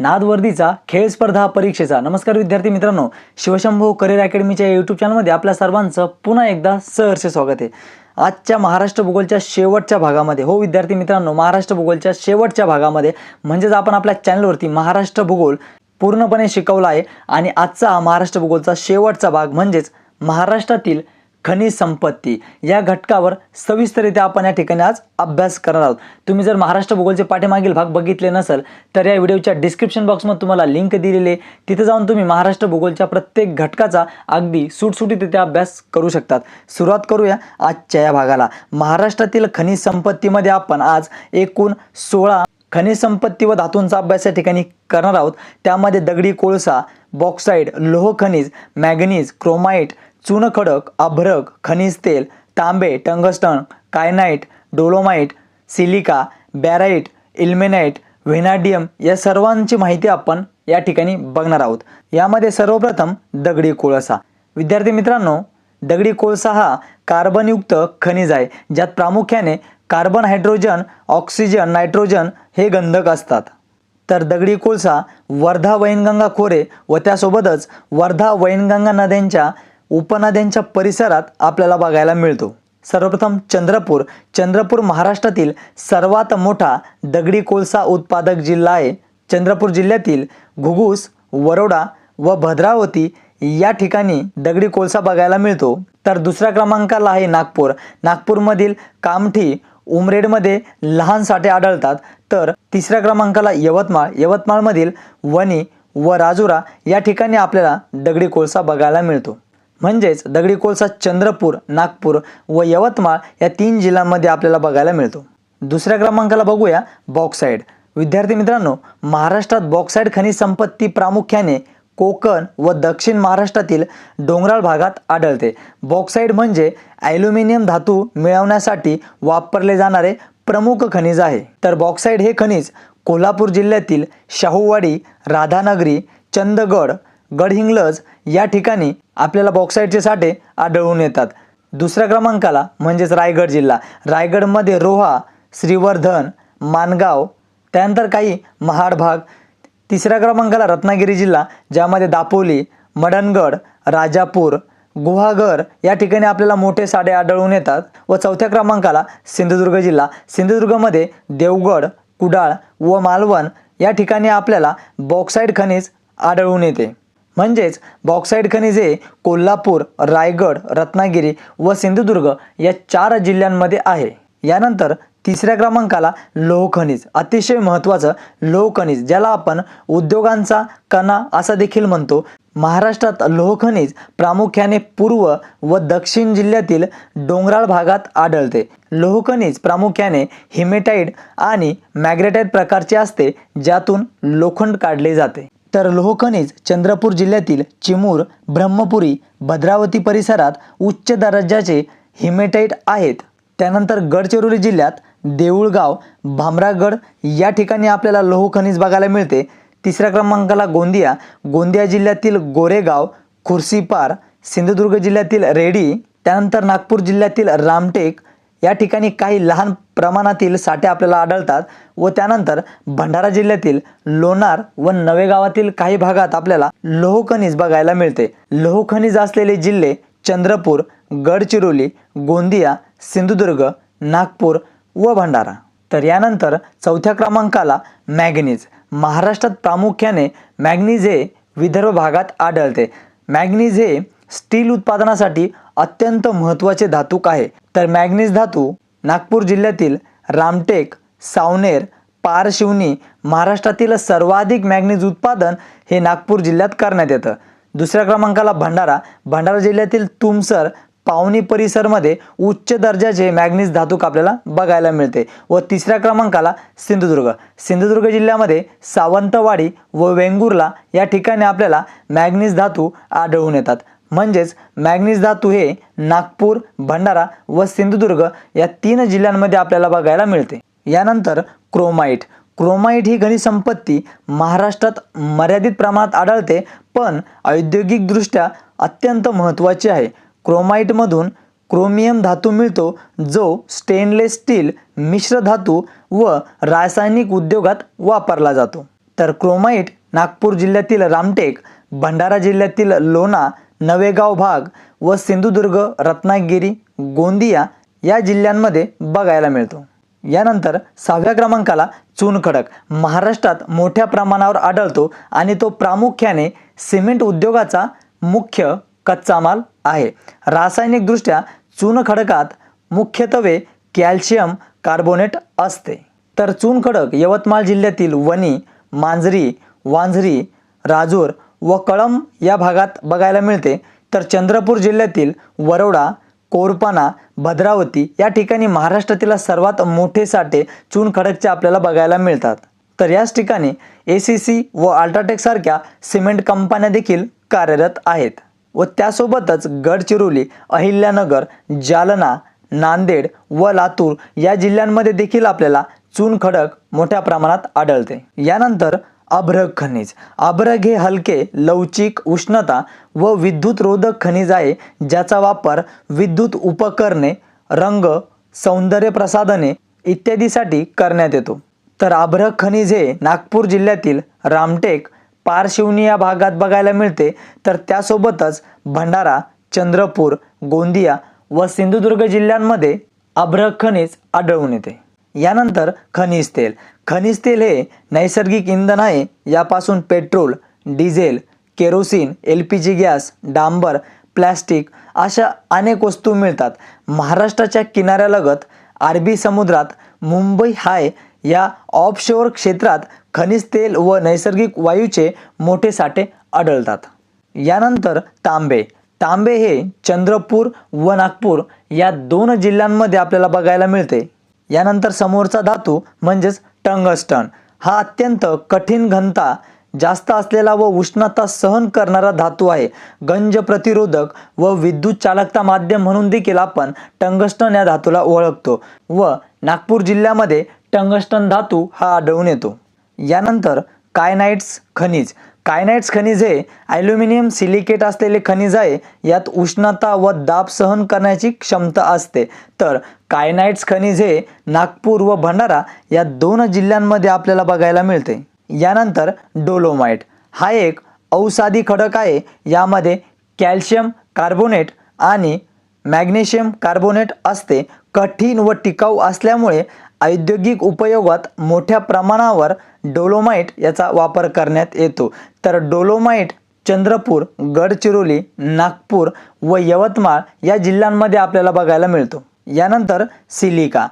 नादवर्दीचा खेळ स्पर्धा परीक्षेचा. नमस्कार विद्यार्थी मित्रांनो शिवशंभू करिअर अकॅडमीच्या यूट्यूब चॅनलमध्ये आपल्या सर्वांचं पुन्हा एकदा सहर्ष स्वागत आहे. आजच्या महाराष्ट्र भूगोलच्या शेवटच्या भागामध्ये हो विद्यार्थी मित्रांनो महाराष्ट्र भूगोलच्या शेवटच्या भागामध्ये म्हणजेच आपण आपल्या चॅनलवरती महाराष्ट्र भूगोल पूर्णपणे शिकवला आहे. आणि आजचा महाराष्ट्र भूगोलचा शेवटचा भाग म्हणजेच महाराष्ट्रातील खनिज संपत्ती. या घटकावर सविस्तररित्या आपण या ठिकाणी आज अभ्यास करणार आहोत. तुम्ही जर महाराष्ट्र भूगोलचे पाठीमागील भाग बघितले नसेल तर या व्हिडिओच्या डिस्क्रिप्शन बॉक्समध्ये तुम्हाला लिंक दिलेली आहे. तिथे जाऊन तुम्ही महाराष्ट्र भूगोलच्या प्रत्येक घटकाचा अगदी सुटसुटीत अभ्यास करू शकतात. सुरुवात करूया आजच्या या भागाला. महाराष्ट्रातील खनिज संपत्तीमध्ये आपण आज एकूण सोळा खनिज संपत्ती व धातूंचा अभ्यास या ठिकाणी करणार आहोत. त्यामध्ये दगडी कोळसा बॉक्साईड लोह खनिज मॅग्नीज क्रोमाईट चुनखडक अभ्रक खनिज तेल तांबे टंगस्टन कायनाईट डोलोमाईट सिलिका बॅराईट इल्मेनाईट व्हेनाडियम या सर्वांची माहिती आपण या ठिकाणी बघणार आहोत. यामध्ये सर्वप्रथम दगडी कोळसा. विद्यार्थी मित्रांनो दगडी कोळसा हा कार्बनयुक्त खनिज आहे ज्यात प्रामुख्याने कार्बन हायड्रोजन ऑक्सिजन नायट्रोजन हे गंधक असतात. तर दगडी कोळसा वर्धा वैनगंगा खोरे व त्यासोबतच वर्धा वैनगंगा नद्यांच्या उपनद्यांच्या परिसरात आपल्याला बघायला मिळतो. सर्वप्रथम चंद्रपूर. चंद्रपूर महाराष्ट्रातील सर्वात मोठा दगडी कोळसा उत्पादक जिल्हा आहे. चंद्रपूर जिल्ह्यातील घुगूस वरोडा व भद्रावती या ठिकाणी दगडी कोळसा बघायला मिळतो. तर दुसऱ्या क्रमांकाला आहे नागपूर. नागपूरमधील कामठी उमरेडमध्ये लहान साठे आढळतात. तर तिसऱ्या क्रमांकाला यवतमाळ. यवतमाळमधील वणी व राजुरा या ठिकाणी आपल्याला दगडी कोळसा बघायला मिळतो. म्हणजेच दगडी कोळसा चंद्रपूर नागपूर व यवतमाळ या तीन जिल्ह्यांमध्ये आपल्याला बघायला मिळतो. दुसऱ्या क्रमांकाला बघूया बॉक्साईड. विद्यार्थी मित्रांनो महाराष्ट्रात बॉक्साईड खनिज संपत्ती प्रामुख्याने कोकण व दक्षिण महाराष्ट्रातील डोंगराळ भागात आढळते. बॉक्साईड म्हणजे ॲल्युमिनियम धातू मिळवण्यासाठी वापरले जाणारे प्रमुख खनिज आहे. तर बॉक्साईड हे खनिज कोल्हापूर जिल्ह्यातील शाहूवाडी राधानगरी चंदगड गडहिंग्लज या ठिकाणी आपल्याला बॉक्साईडचे साठे आढळून येतात. दुसऱ्या क्रमांकाला म्हणजेच रायगड जिल्हा. रायगडमध्ये रोहा श्रीवर्धन मानगाव त्यानंतर काही महाड भाग. तिसऱ्या क्रमांकाला रत्नागिरी जिल्हा ज्यामध्ये दापोली मडणगड राजापूर गुहागर या ठिकाणी आपल्याला मोठे साडे आढळून येतात. व चौथ्या क्रमांकाला सिंधुदुर्ग जिल्हा. सिंधुदुर्गमध्ये देवगड कुडाळ व मालवण या ठिकाणी आपल्याला बॉक्साईड खनिज आढळून येते. म्हणजेच बॉक्साईड खनिज हे कोल्हापूर रायगड रत्नागिरी व सिंधुदुर्ग या चार जिल्ह्यांमध्ये आहे. यानंतर तिसऱ्या क्रमांकाला लोहखनिज अतिशय महत्त्वाचं लोह खनिज ज्याला आपण उद्योगांचा कणा असा देखील म्हणतो. महाराष्ट्रात लोहखनिज प्रामुख्याने पूर्व व दक्षिण जिल्ह्यातील डोंगराळ भागात आढळते. लोहखनिज प्रामुख्याने हिमेटाईड आणि मॅग्रेटाईड प्रकारचे असते ज्यातून लोखंड काढले जाते. तर लोहखनिज चंद्रपूर जिल्ह्यातील चिमूर ब्रह्मपुरी भद्रावती परिसरात उच्च दर्जाचे हिमेटाईट आहेत. त्यानंतर गडचिरोली जिल्ह्यात देऊळगाव भामरागड या ठिकाणी आपल्याला लोहखनिज बघायला मिळते. तिसऱ्या क्रमांकाला गोंदिया गोंदिया जिल्ह्यातील गोरेगाव खुर्सीपार सिंधुदुर्ग जिल्ह्यातील रेडी त्यानंतर नागपूर जिल्ह्यातील रामटेक या ठिकाणी काही लहान प्रमाणातील साठे आपल्याला आढळतात व त्यानंतर भंडारा जिल्ह्यातील लोणार व नवे गावातील काही भागात आपल्याला लोह खनिज बघायला मिळते. लोह खनिज असलेले जिल्हे चंद्रपूर गडचिरोली गोंदिया सिंधुदुर्ग नागपूर व भंडारा. तर यानंतर चौथ्या क्रमांकाला मॅग्नीज. महाराष्ट्रात प्रामुख्याने मॅग्नीज हे विदर्भ भागात आढळते. मॅग्नीज हे स्टील उत्पादनासाठी अत्यंत महत्त्वाचे धातूक आहे. तर मॅग्नीज धातू नागपूर जिल्ह्यातील रामटेक सावनेर पारशिवनी महाराष्ट्रातील सर्वाधिक मॅग्नीज उत्पादन हे नागपूर जिल्ह्यात करण्यात येतं. दुसऱ्या क्रमांकाला भंडारा. भंडारा जिल्ह्यातील तुमसर पावनी परिसरमध्ये उच्च दर्जाचे मॅग्नीज धातूक आपल्याला बघायला मिळते. व तिसऱ्या क्रमांकाला सिंधुदुर्ग. सिंधुदुर्ग जिल्ह्यामध्ये सावंतवाडी व वेंगुर्ला या ठिकाणी आपल्याला मॅग्नीज धातू आढळून येतात. म्हणजेच मॅग्नीज धातू हे नागपूर भंडारा व सिंधुदुर्ग या तीन जिल्ह्यांमध्ये आपल्याला बघायला मिळते. यानंतर क्रोमाईट क्रोमाईट ही खनिज संपत्ती महाराष्ट्रात मर्यादित प्रमाणात आढळते पण औद्योगिकदृष्ट्या अत्यंत महत्त्वाची आहे. क्रोमाईटमधून क्रोमियम धातू मिळतो जो स्टेनलेस स्टील मिश्र धातू व रासायनिक उद्योगात वापरला जातो. तर क्रोमाईट नागपूर जिल्ह्यातील रामटेक भंडारा जिल्ह्यातील लोणा नवेगाव भाग व सिंधुदुर्ग रत्नागिरी गोंदिया या जिल्ह्यांमध्ये बघायला मिळतो. यानंतर सहाव्या क्रमांकाला चुनखडक महाराष्ट्रात मोठ्या प्रमाणावर आढळतो आणि तो प्रामुख्याने सिमेंट उद्योगाचा मुख्य कच्चा माल आहे. रासायनिकदृष्ट्या चुनखडकात मुख्यत्वे कॅल्शियम कार्बोनेट असते. तर चुनखडक यवतमाळ जिल्ह्यातील वणी मांजरी वांझरी राजूर व कळंब या भागात बघायला मिळते. तर चंद्रपूर जिल्ह्यातील वरोडा कोरपाना भद्रावती या ठिकाणी महाराष्ट्रातील सर्वात मोठे साठे चुनखडकचे आपल्याला बघायला मिळतात. तर याच ठिकाणी ए सी सी व अल्ट्राटेक सारख्या सिमेंट कंपन्या देखील कार्यरत आहेत. व त्यासोबतच गडचिरोली अहिल्यानगर जालना नांदेड व लातूर या जिल्ह्यांमध्ये देखील आपल्याला चुनखडक मोठ्या प्रमाणात आढळते. यानंतर अभ्रक खनिज. अभ्रक हे हलके लवचिक उष्णता व विद्युतरोधक खनिज आहे ज्याचा वापर विद्युत उपकरणे रंग सौंदर्य प्रसाधने इत्यादीसाठी करण्यात येतो. तर अभ्रक खनिज हे नागपूर जिल्ह्यातील रामटेक पारशिवनी या भागात बघायला मिळते. तर त्यासोबतच भंडारा चंद्रपूर गोंदिया व सिंधुदुर्ग जिल्ह्यांमध्ये अभ्रक खनिज आढळून येते. यानंतर खनिज तेल. खनिज तेल हे नैसर्गिक इंधन आहे यापासून petrol diesel kerosene L P G gas डांबर plastic अशा अनेक वस्तू मिळतात. महाराष्ट्राच्या किनाऱ्यालगत अरबी समुद्रात मुंबई हाय या ऑफशोअर क्षेत्रात खनिज तेल व नैसर्गिक वायूचे मोठे साठे आढळतात. यानंतर तांबे. तांबे हे चंद्रपूर व नागपूर या दोन जिल्ह्यांमध्ये आपल्याला बघायला मिळते. यानंतर समोरचा धातू म्हणजेच टंगस्टन. हा अत्यंत कठीण घनता जास्त असलेला व उष्णता सहन करणारा धातू आहे. गंज प्रतिरोधक व विद्युत चालकता माध्यम म्हणून देखील आपण टंगस्टन या धातूला ओळखतो व नागपूर जिल्ह्यामध्ये टंगस्टन धातू हा आढळून येतो. यानंतर कायनाइट्स खनिज. कायनाइट्स खनिज हे ॲल्युमिनियम सिलिकेट असलेले खनिज आहे यात उष्णता व दाब सहन करण्याची क्षमता असते. तर कायनाइट्स खनिज हे नागपूर व भंडारा या दोन जिल्ह्यांमध्ये आपल्याला बघायला मिळते. यानंतर डोलोमाइट. हा एक औषधी खडक आहे. यामध्ये कॅल्शियम कार्बोनेट आणि मॅग्नेशियम कार्बोनेट असते. कठीण व टिकाऊ असल्यामुळे औद्योगिक उपयोगात मोठ्या प्रमाणावर डोलोमाईट याचा वापर करण्यात येतो. तर डोलोमाईट चंद्रपूर गडचिरोली नागपूर व यवतमाळ या जिल्ह्यांमध्ये आपल्याला बघायला मिळतो. यानंतर सिलिका.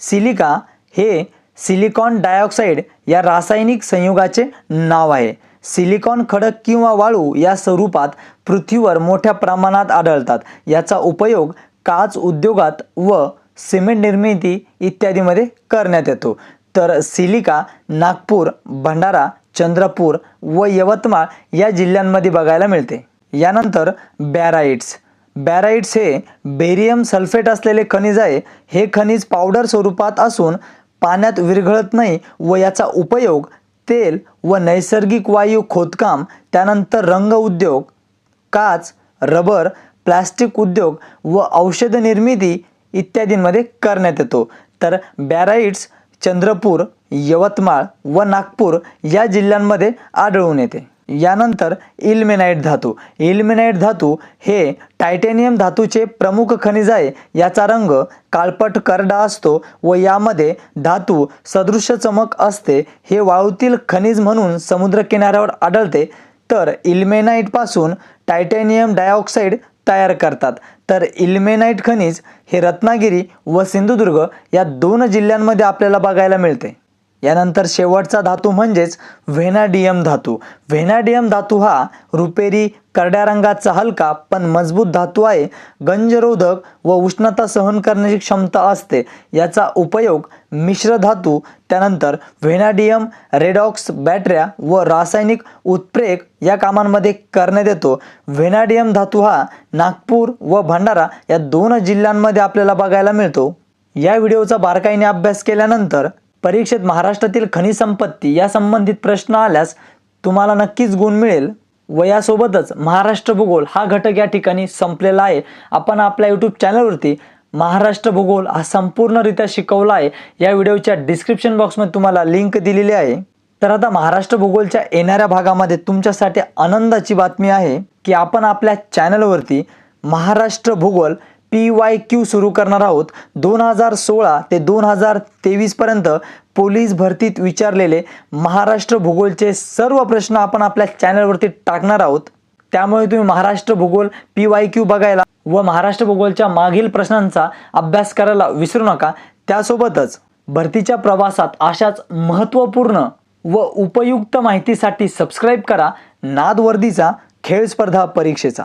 सिलिका हे सिलिकॉन डायऑक्साईड या रासायनिक संयुगाचे नाव आहे. सिलिकॉन खडक किंवा वाळू या स्वरूपात पृथ्वीवर मोठ्या प्रमाणात आढळतात. याचा उपयोग काच उद्योगात व सिमेंट निर्मिती इत्यादीमध्ये करण्यात येतो. तर सिलिका नागपूर भंडारा चंद्रपूर व यवतमाळ या जिल्ह्यांमध्ये बघायला मिळते. यानंतर बॅराइट्स. बॅराइट्स हे बेरियम सल्फेट असलेले खनिज आहे. हे खनिज पावडर स्वरूपात असून पाण्यात विरघळत नाही व याचा उपयोग तेल व नैसर्गिक वायू खोदकाम त्यानंतर रंग उद्योग काच रबर प्लास्टिक उद्योग व औषध निर्मिती इत्यादींमध्ये करण्यात येतो. तर बॅराइट्स चंद्रपूर यवतमाळ व नागपूर या जिल्ह्यांमध्ये आढळून येते. यानंतर इल्मेनाइट धातू. इल्मेनाइट धातू हे टायटेनियम धातूचे प्रमुख खनिज आहे. याचा रंग काळपट करडा असतो व यामध्ये धातू सदृश चमक असते. हे वाळूतील खनिज म्हणून समुद्रकिनाऱ्यावर आढळते. तर इल्मेनाईटपासून टायटेनियम डायऑक्साईड तयार करतात. तर इल्मेनाइट खनिज हे रत्नागिरी व सिंधुदुर्ग या दोन जिल्ह्यांमध्ये आपल्याला बघायला मिळते. यानंतर शेवटचा धातू म्हणजेच व्हेनाडियम धातू. व्हेनाडियम धातू हा रुपेरी करड्या रंगाचा हलका पण मजबूत धातू आहे. गंजरोधक व उष्णता सहन करण्याची क्षमता असते. याचा उपयोग मिश्र धातू त्यानंतर व्हेनाडियम रेडॉक्स बॅटऱ्या व रासायनिक उत्प्रेक या कामांमध्ये करण्यात येतो व्हेनाडियम धातू हा नागपूर व भंडारा या दोन जिल्ह्यांमध्ये आपल्याला बघायला मिळतो. या व्हिडिओचा बारकाईने अभ्यास केल्यानंतर परीक्षेत महाराष्ट्रातील खनिज संपत्ती या संबंधित प्रश्न आल्यास तुम्हाला नक्कीच गुण मिळेल. व यासोबतच महाराष्ट्र भूगोल हा घटक या ठिकाणी संपलेला आहे. आपण आपल्या यूट्यूब चॅनलवरती महाराष्ट्र भूगोल हा संपूर्णरित्या शिकवला आहे. या व्हिडिओच्या डिस्क्रिप्शन बॉक्समध्ये तुम्हाला लिंक दिलेली आहे. तर आता महाराष्ट्र भूगोलच्या येणाऱ्या भागामध्ये तुमच्यासाठी आनंदाची बातमी आहे की आपण आपल्या चॅनलवरती महाराष्ट्र भूगोल पी वाय क्यू सुरू करणार आहोत. दोन हजार सोळा ते दोन हजार तेवीसपर्यंत पोलीस भरतीत विचारलेले महाराष्ट्र भूगोलचे सर्व प्रश्न आपण आपल्या चॅनलवरती टाकणार आहोत. त्यामुळे तुम्ही महाराष्ट्र भूगोल पी वाय क्यू बघायला व महाराष्ट्र भूगोलच्या मागील प्रश्नांचा अभ्यास करायला विसरू नका. त्यासोबतच भरतीच्या प्रवासात अशाच महत्त्वपूर्ण व उपयुक्त माहितीसाठी सबस्क्राईब करा. नाद वर्दीचा खेळ स्पर्धा परीक्षेचा.